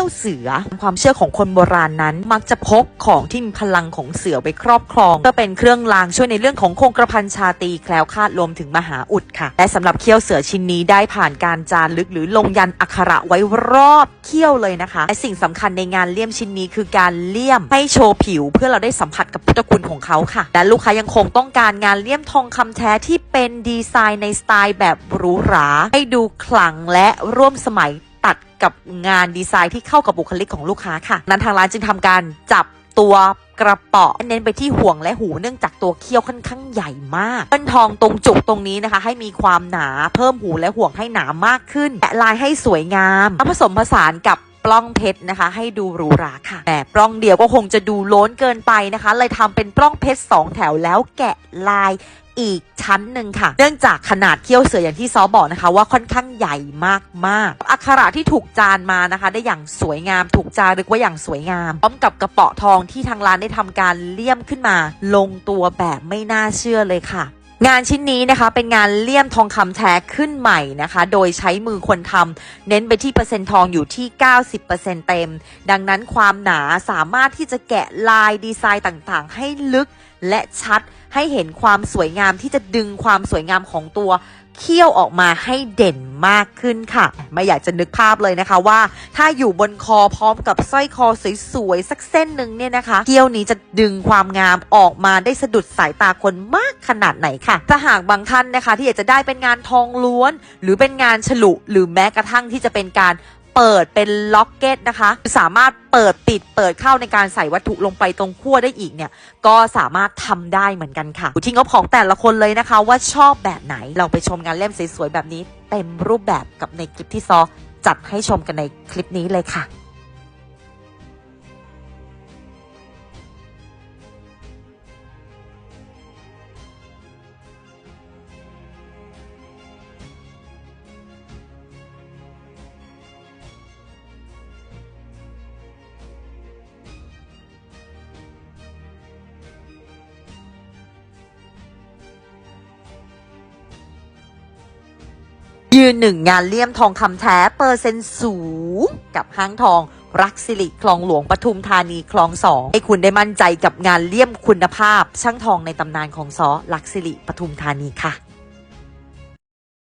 ขี้ยวเสือ ความเชื่อของคนโบราณนั้น มักจะพกของที่มีพลังของเสือไว้ครอบครองก็เป็นเครื่องรางช่วยในเรื่องของคงกระพันชาตีแคล้วคลาดรวมถึงมหาอุดค่ะ และสำหรับเขี้ยวเสือชิ้นนี้ได้ผ่านการจารึกหรือลงยันอักขระไว้รอบเขี้ยวเลยนะคะ และสิ่งสำคัญในงานเลี่ยมชิ้นนี้คือการเลี่ยมให้โชว์ผิว เพื่อเราได้สัมผัสกับพุทธคุณของเขาค่ะ และลูกค้ายังคงต้องการงานเลี่ยมทองคำแท้ที่เป็นดีไซน์ในสไตล์แบบหรูหราให้ดูขลังและร่วมสมัย กับงานดีไซน์ที่เข้ากับบุคลิกของลูกค้าค่ะ นั้นทางร้านจึงทำการจับตัวกระเป๋าเน้นไปที่ห่วงและหูเนื่องจากตัวเขี้ยวค่อนข้างใหญ่มากเปิ้ลทองตรงจุกตรงนี้นะคะ ให้มีความหนาเพิ่มหูและห่วงให้หนามากขึ้น แตะลายให้สวยงามผสมผสานกับ ปล้องเพชรนะคะ ให้ดูหรูหราค่ะแต่ปล้องเดียวก็คงจะดูล้นเกินไปนะคะ เลยทำเป็นปล้องเพชรสองแถวแล้วแกะลายอีกชั้นหนึ่งค่ะ เนื่องจากขนาดเขี้ยวเสืออย่างที่ซอบอกนะคะ ว่าค่อนข้างใหญ่มากๆ อักขระที่ถูกจานมานะคะ ได้อย่างสวยงามถูกจารึกไว้อย่างสวยงาม พร้อมกับกระเป๋าทองที่ทางร้านได้ทำการเลี่ยมขึ้นมา ลงตัวแบบไม่น่าเชื่อเลยค่ะ งานชิ้นนี้นะคะเป็นงานเลี่ยมทองคำแท้ขึ้นใหม่นะคะ โดยใช้มือคนทำเน้นไปที่เปอร์เซ็นต์ทองอยู่ที่ 90%เต็ม ดังนั้นความหนาสามารถที่จะแกะลายดีไซน์ต่างๆ ให้ลึก และชัดให้เห็นความสวยงามที่จะดึงความสวยงามของตัวเขี้ยวออกมาให้เด่นมากขึ้นค่ะ ไม่อยากจะนึกภาพเลยนะคะว่า ถ้าอยู่บนคอพร้อมกับสร้อยคอสวยๆสักเส้นหนึ่งเนี่ยนะคะเขี้ยวนี้จะดึงความงามออกมาได้สะดุดสายตาคนมากขนาดไหนค่ะถ้าหากบางท่านนะคะ ที่อยากจะได้เป็นงานทองล้วน หรือเป็นงานฉลุหรือแม้กระทั่งที่จะเป็นการ เปิดเป็นล็อกเก็ตนะคะ สามารถเปิดปิดเปิดเข้าในการใส่วัตถุลงไปตรงขั้วได้อีกเนี่ย ก็สามารถทำได้เหมือนกันค่ะอยู่ที่งบของแต่ละคนเลยนะคะ ว่าชอบแบบไหนเราไปชมงานเล่มสวยๆแบบนี้ เต็มรูปแบบกับในคลิปที่ซอจัดให้ชมกันในคลิปนี้เลยค่ะ ยืนหนึ่งงานเลี่ยมทองคำแท้เปอร์เซ็นต์สูง กับห้างทองรักสิริคลองหลวงปทุมธานีคลองสองให้คุณได้มั่นใจกับงานเลี่ยมคุณภาพ ช่างทองในตำนานของซอรักสิริปทุมธานีค่ะ